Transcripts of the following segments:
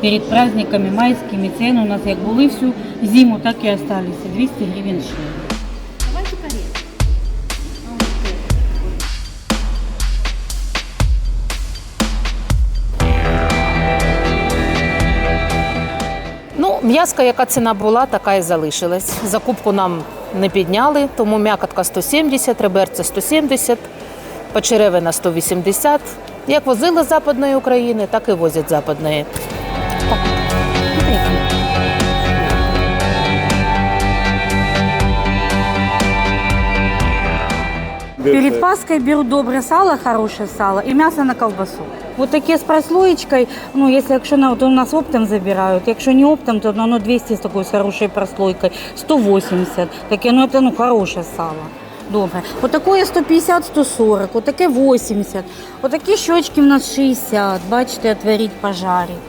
перед праздниками майськими. Ціни у нас як були всю зиму, так і залишилися. 200 гривень шея. Ну, м'яска, яка ціна була, така і залишилась. Закупку нам не підняли, тому м'якотка 170, реберця 170, почеревина 180. Як возили з Западної України, так і возять з Западної. Перед Пасхой беру добре сало, хороше сало і м'ясо на ковбасу. Вот таке з прослоєчкою, ну, якщо, якщо на, то у нас оптом забирають, якщо не оптом, то воно 200 з такою з хорошою прослойкою, 180, таке, ну, це ну, хороше сало. Добре. Отакое 150, 140, отаке 80, отакі щочки в нас 60, бачите, отваріть, пожарить.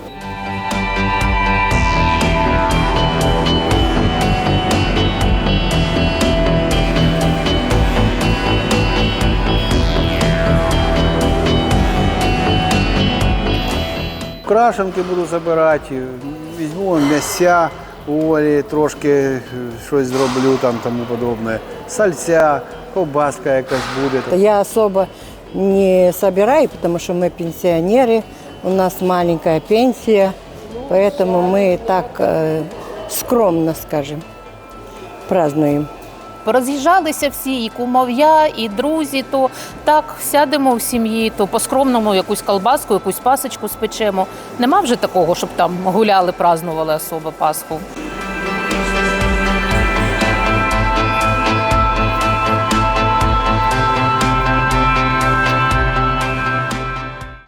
Крашенки буду забирати, візьму м'яся, у Олі трошки е, щось зроблю там тому подобне. Сальця, ковбаска якась буде. Я особо не собираю, потому что мы пенсионеры, у нас маленькая пенсия, поэтому мы так э, скромно, скажем, празднуем. Пороз'їжджалися всі, і кумов'я, і друзі, то так сядемо в сім'ї, то по-скромному якусь колбаску, якусь пасочку спечемо. Нема вже такого, щоб там гуляли, празнували особи Пасху.